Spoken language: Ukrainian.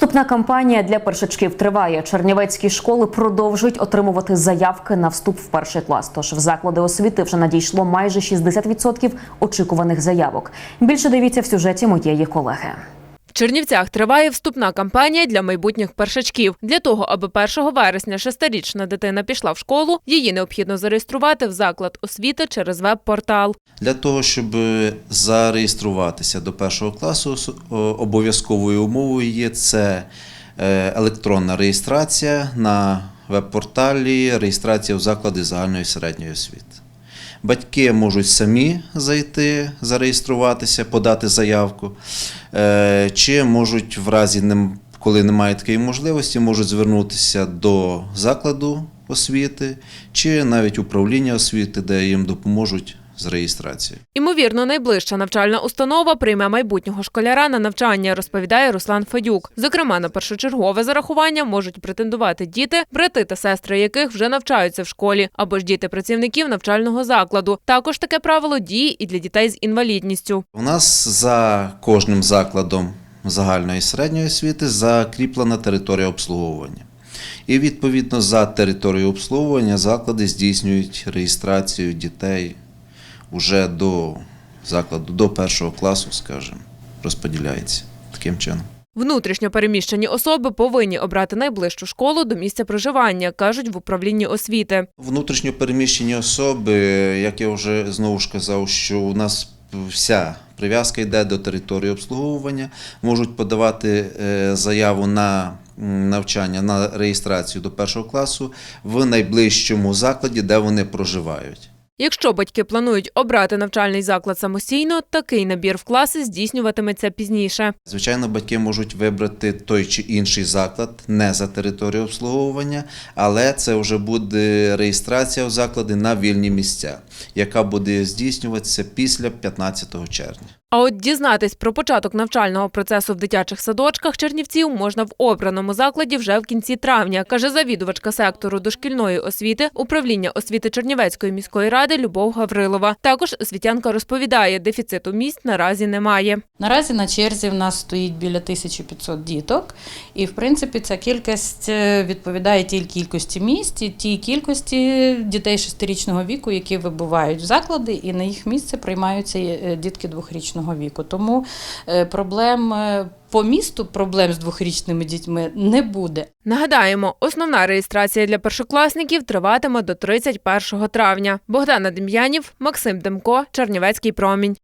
Вступна кампанія для першачків триває. Чернівецькі школи продовжують отримувати заявки на вступ в перший клас. Тож в заклади освіти вже надійшло майже 60% очікуваних заявок. Більше дивіться в сюжеті моєї колеги. В Чернівцях триває вступна кампанія для майбутніх першачків. Для того, аби 1 вересня шестирічна дитина пішла в школу, її необхідно зареєструвати в заклад освіти через веб-портал. Для того, щоб зареєструватися до першого класу, обов'язковою умовою є це е, електронна реєстрація на веб-порталі, реєстрація в заклади загальної середньої освіти. Батьки можуть самі зайти, зареєструватися, подати заявку, е, чи можуть в разі, коли немає такої можливості, можуть звернутися до закладу освіти чи навіть управління освіти, де їм допоможуть з реєстрацією. Імовірно, найближча навчальна установа прийме майбутнього школяра на навчання, розповідає Руслан Федюк. Зокрема, на першочергове зарахування можуть претендувати діти, брати та сестри яких вже навчаються в школі, або ж діти працівників навчального закладу. Також таке правило діє і для дітей з інвалідністю. У нас за кожним закладом загальної і середньої освіти закріплена територія обслуговування. І відповідно за територією обслуговування заклади здійснюють реєстрацію дітей уже до закладу, до першого класу, скажімо, розподіляється таким чином. Внутрішньо переміщені особи повинні обрати найближчу школу до місця проживання, кажуть в управлінні освіти. Внутрішньо переміщені особи, як я вже знову ж казав, що у нас вся прив'язка йде до території обслуговування, можуть подавати е, заяву на навчання, на реєстрацію до першого класу в найближчому закладі, де вони проживають. Якщо батьки планують обрати навчальний заклад самостійно, такий набір в класи здійснюватиметься пізніше. Звичайно, батьки можуть вибрати той чи інший заклад не за територію обслуговування, але це вже буде реєстрація в заклади на вільні місця, яка буде здійснюватися після 15 червня. А от дізнатись про початок навчального процесу в дитячих садочках Чернівців можна в обраному закладі вже в кінці травня, каже завідувачка сектору дошкільної освіти управління освіти Чернівецької міської ради Любов Гаврилова. Також освітянка розповідає, дефіциту місць наразі немає. Наразі на черзі в нас стоїть біля 1500 діток, і в принципі ця кількість е, відповідає тій кількості місць, і тій кількості дітей шестирічного віку, які вибувають в заклади, і на їх місце приймаються е, дітки двохрічного віку. Тому е, проблем е, по місту, проблем з двохрічними дітьми не буде. Нагадаємо, основна реєстрація для першокласників триватиме до 31 травня. Богдана Дем'янів, Максим Демко, Чернівецький промінь.